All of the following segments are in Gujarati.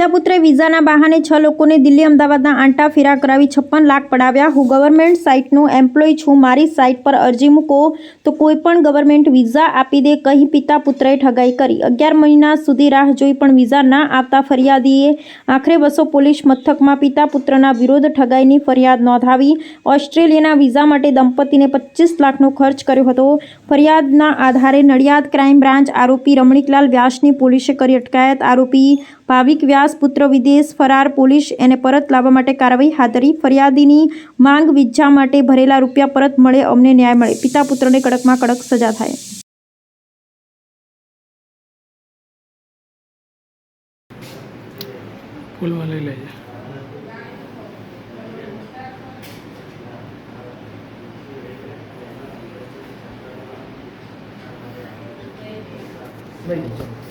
પિતા પુત્રે વિઝાના બહાને છ લોકોને દિલ્હી અમદાવાદના આંટા ફેરા કરાવી છપ્પન લાખ પડાવ્યા. હું ગવર્મેન્ટ સાઇટનો એમ્પ્લોય છું. મારી સાઇટ પર અરજી મૂકો. તો કોઈ પણ ગવર્મેન્ટ વિઝા આપી દે, કહી પિતા પુત્રએ ઠગાઈ કરી. અગિયાર મહિના સુધી રાહ જોઈ પણ વિઝા ના આપતા ફરિયાદીએ આખરે બસો પોલીસ મથકમાં પિતા પુત્રના વિરોધ ઠગાઈની ફરિયાદ નોંધાવી. ઓસ્ટ્રેલિયાના વિઝા માટે દંપતીને પચીસ લાખનો ખર્ચ કર્યો હતો. ફરિયાદના આધારે નડિયાદ ક્રાઇમ બ્રાન્ચ આરોપી રમણીકલાલ વ્યાસની પોલીસે કરી અટકાયત. આરોપી ભાવિક વ્યાસ પુત્ર વિદેશ, ફરાર પોલીસ એને પરત લાવવા માટે કાર્યવાહી હાથ ધરી. ફરિયાદીની માંગ વિજા માટે ભરેલા રૂપિયા પરત મળે અમને ન્યાય મળે. પિતા પુત્રને કડકમાં કડક સજા થાય. લઈ લેજે.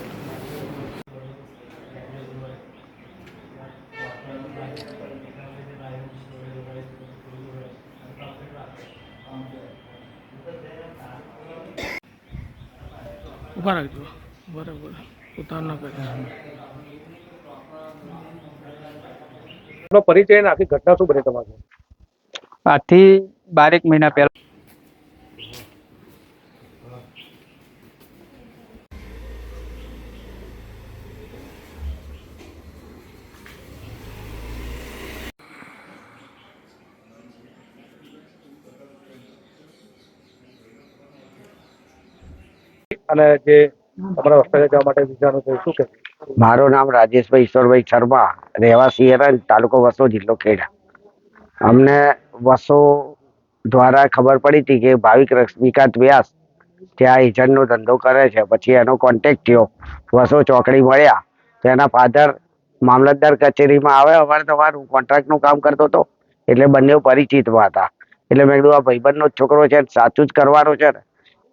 ઊભા રાખજો. બરાબર. ઉતાર ન પરિચય આખી ઘટના શું બની તમારી? આજથી બારેક મહિના પહેલા અને જે તમારા ઓસ્ટ્રેલિયા જવા માટે વિઝાનું છે, શું કે મારું નામ રાજેશભાઈ ઈશ્વરભાઈ શર્મા, રહેવાસી હેરાન, તાલુકો વસો જિલ્લો ખેડા. અમને વસો દ્વારા ખબર પડી હતી કે ભાવિક રશ્મિકાંત વ્યાસ ત્યાં એજન્ટનો ધંધો કરે છે. પછી એનો કોન્ટેક્ટ થયો. વસો ચોકડી મળ્યા. તો એના ફાધર મામલતદાર કચેરીમાં આવે અમારે તમારું કોન્ટ્રાક્ટનું કામ કરતો હતો. એટલે બંને પરિચિતમાં હતા. એટલે મેં કીધું, આ ભાઈબંધનો જ છોકરો છે સાચું જ કરવાનો છે ને.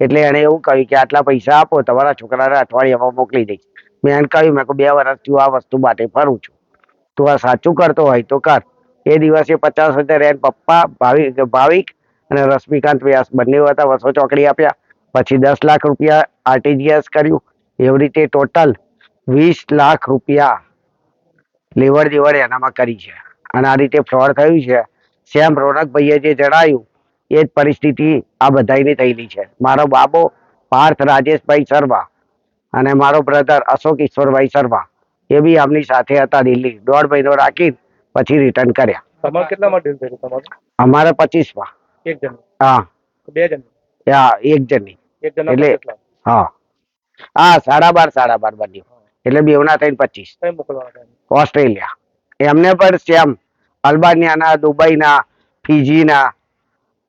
એટલે એણે એવું કહ્યું કે આટલા પૈસા આપો, તમારા છોકરાને અઠવાડિયામાં મોકલી દઈશ મેં એને કહ્યું, મેં બે વર્ષથી આ વસ્તુ માટે ફરું છું. તું આ સાચું કરતો હોય તો કર. એ દિવસે પચાસ હજાર એને પપ્પા, ભાવિક ભાવિક અને રશ્મિકાંત વ્યાસ બંને હતા, વસો ચોકડી આપ્યા. પછી દસ લાખ રૂપિયા આરટીજીએસ કર્યું. એવી રીતે ટોટલ વીસ લાખ રૂપિયા લેવડ દેવડ એનામાં કરી છે. અને આ રીતે ફ્રોડ થયું છે. સેમ રોનકભાઈએ જે જણાવ્યું એ જ પરિસ્થિતિ આ બધાની થયેલી છે. મારો બાબો પાર્થ રાજેશભાઈ શર્મા અને મારો બ્રધર અશોક ઈશ્વરભાઈ શર્મા એ બી આમની સાથે હતા દિલ્હી. દોઢ મહિનો રાખી પછી રિટર્ન કર્યા. તમારે કેટલામાં ડીલ થયેલું તમારું? અમારે પચીસમાં. એક જણ હા. બે જણ હા એક જણની. એટલે- હા. હા સાડા બાર સાડા બાર બન્યું. એટલે બેવના થઈને પચીસ? ઓસ્ટ્રેલિયા. એમને પણ સેમ અલ્બાનિયાના દુબઈના ફીજીના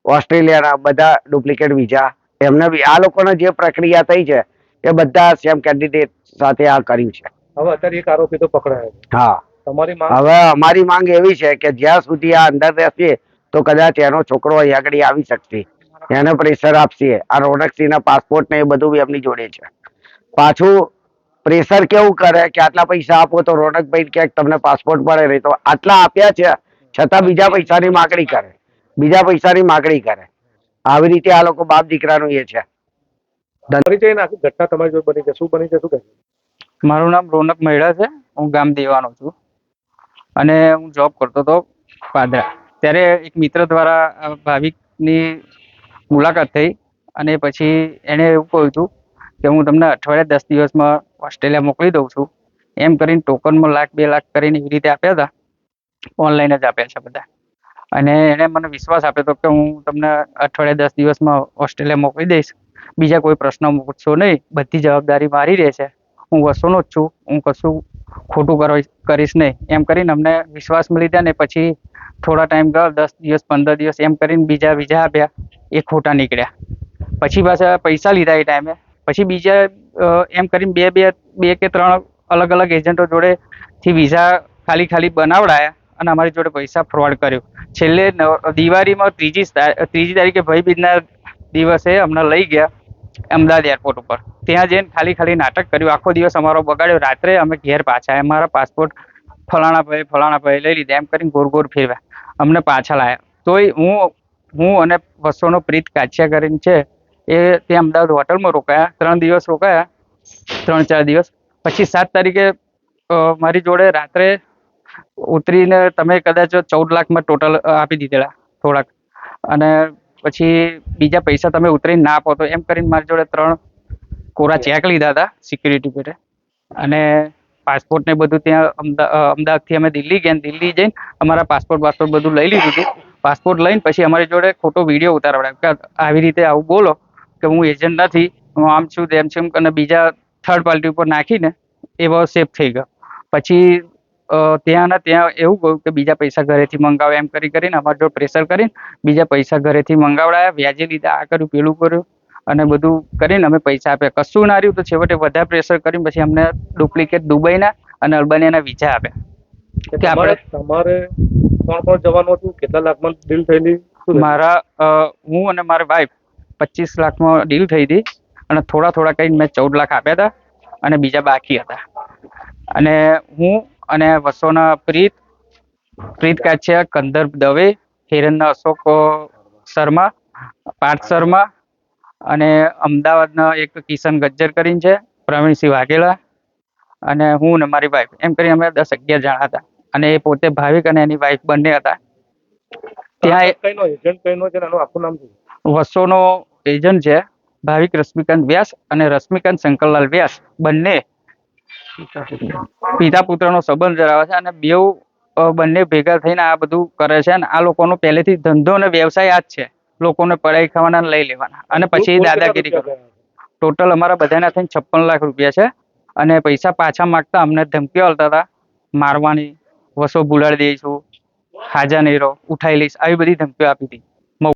ઓસ્ટ્રેલિયાના બધા ડુપ્લિકેટ વિઝા. એમને બી આ લોકોને જે પ્રક્રિયા થઈ છે એ બધા સેમ કેન્ડિડેટ સાથે આ કર્યું છે. હવે અત્યારે એક આરોપી તો પકડાયો હા. તમારી માંગ? હવે અમારી માંગ એવી છે કે જ્યાં સુધી આ અંદર રહેશે તો કદાચ એનો છોકરો અહીં આગળ આવી શકશે. એને પ્રેશર આપશે. આ રોનકસિંહના પાસપોર્ટ ને એ બધું બી એમની જોડે છે. પાછું પ્રેશર કેવું કરે કે આટલા પૈસા આપો તો રોનકભાઈ ક્યાંક તમને પાસપોર્ટ મળે નહીં તો આટલા આપ્યા છે છતાં બીજા પૈસાની માગણી કરે. બીજા પૈસાની માગણી કરે. આવી રીતે આ લોકો બાપ દીકરાનું એ છે. ઘટના તમારી જોડે બની છે. શું બની છે? શું કે મારું નામ રોનક મહેડા છે. હું ગામ દેવાનો છું. અને હું જોબ કરતો હતો પાદરા. ત્યારે એક મિત્ર દ્વારા ભાવિકની મુલાકાત થઈ અને પછી એણે એવું કહ્યું હતું કે હું તમને અઠવાડિયા દસ દિવસમાં ઓસ્ટ્રેલિયા મોકલી દઉં છું. એમ કરીને ટોકનમાં લાખ બે લાખ કરીને એવી રીતે આપ્યા હતા. ઓનલાઈન જ આપ્યા છે બધા. અને એણે મને વિશ્વાસ આપ્યો હતો કે હું તમને અઠવાડિયા દસ દિવસમાં ઓસ્ટ્રેલિયા મોકલી દઈશ. બીજા કોઈ પ્રશ્ન પૂછશો નહીં. બધી જવાબદારી મારી રહેશે. હું વસોનો જ છું. હું કશું ખોટું કરીશ નહીં. એમ કરીને અમને વિશ્વાસમાં ગયા ને પછી થોડા ટાઈમ ગયો દસ દિવસ, પંદર દિવસ એમ કરીને બીજા બીજા આપ્યા. એ ખોટા નીકળ્યા. પછી પાછા પૈસા લીધા એ ટાઈમે પછી બીજા એમ કરીને બે બે બે કે ત્રણ અલગ અલગ એજન્ટો જોડેથી વિઝા ખાલી ખાલી બનાવડાયા. અને અમારી જોડે પૈસા ફ્રોડ કર્યો. છેલ્લે દિવાળીમાં ત્રીજી ત્રીજી તારીખે ભાઈ બીજના દિવસે અમને લઈ ગયા અમદાવાદ એરપોર્ટ ઉપર. ત્યાં જઈને ખાલી ખાલી નાટક કર્યું. આખો દિવસ અમારો બગાડ્યો. રાત્રે અમે ઘેર પાછા અમારા પાસપોર્ટ ફલાણા ભાઈ ફલાણા ભાઈ લઈ લીધા. એમ કરીને ગોર ગોર ફેરવ્યા. અમને પાછા લાયા. તોય હું હું અને વસોનો પ્રીત કાછિયા કરીને છે એ ત્યાં અમદાવાદ હોટલમાં રોકાયા. ત્રણ દિવસ રોકાયા. ત્રણ ચાર દિવસ. પછી સાત તારીખે મારી જોડે રાત્રે ઉતરીને તમે કદાચ ચૌદ લાખમાં ટોટલ આપી દીધેલા, થોડાક. અને પછી બીજા પૈસા તમે ઉતરીને ના આપો તો એમ કરીને મારી જોડે ત્રણ કોરા ચેક લીધા હતા સિક્યુરિટી પેટે. અને પાસપોર્ટ ને બધું ત્યાં અમદા અમદાવાદથી અમે દિલ્હી ગયા દિલ્હી જઈને અમારા પાસપોર્ટ પાસપોર્ટ બધું લઈ લીધું હતું. પાસપોર્ટ લઈને પછી અમારી જોડે ખોટો વીડિયો ઉતારવડાવ્યો કે આવી રીતે આવું બોલો કે હું એજન્ટ નથી, હું આમ છું તેમ છું અને બીજા થર્ડ પાર્ટી ઉપર નાખીને એવો સેફ થઈ ગયો. પછી ત્યાં ને ત્યાં એવું કહ્યું કે બીજા પૈસા ઘરેથી મંગાવે એમ કરી કરીને અમારા જો પ્રેશર કરીને બીજા પૈસા ઘરેથી મંગાવડાયા વ્યાજે લીધા આ કર્યું પેલું કર્યું અને બધું કરીને અમે પૈસા આપ્યા. કશું ના રહ્યું તો છેવટે વધારે પ્રેશર કરીને પછી અમને ડુપ્લિકેટ દુબઈના અને અલ્બાનિયાના વિઝા આપ્યા. કે આપણે- તમારે કોણ કોણ જવાનું હતું? કેટલા લાખમાં ડીલ થયેલી? મારા હું અને મારી વાઈફ પચીસ લાખમાં ડીલ થઈ હતી અને થોડા થોડા કરીને મેં ચૌદ લાખ આપ્યા હતા અને બીજા બાકી હતા. અને હું અને વસોના પ્રીત પ્રીત કાછિયા કંદર્પ દવે હિરણના અશોક શર્મા પાર્થ શર્મા અને અમદાવાદના એક કિશન ગજ્જર કરીને છે પ્રવીણસિંહ વાઘેલા અને હું ને મારી વાઈફ એમ કરીને અમે દસ અગિયાર જણા હતા અને એ પોતે ભાવિક અને એની વાઈફ બંને હતા. ત્યાં કઈનો એજન્ટ કઈનો છે એનું આખું નામ શું? વસોનો એજન્ટ છે ભાવિક રશ્મિકાંત વ્યાસ અને રશ્મિકાંત શંકરલાલ વ્યાસ. બંને પિતા પુત્રનો સંબંધ ધરાવે છે અને બેઉ બંને ભેગા થઈને આ બધું કરે છે અને આ લોકોનો પહેલેથી ધંધો અને વ્યવસાય આ જ છે. લોકોને પડાઈ ખાવાના લઈ લેવાના. અને પછી દાદાગીરી કરે ટોટલ અમારા બધાના થઈને છપ્પન લાખ રૂપિયા છે. અને પૈસા પાછા માંગતા અમને ધમકીઓ આવતા હતા. મારવાની વસો ભૂલાડી દઈશું હાજા નહીં રહો ઉઠાઈ લઈશ આવી બધી ધમકીઓ આપી હતી.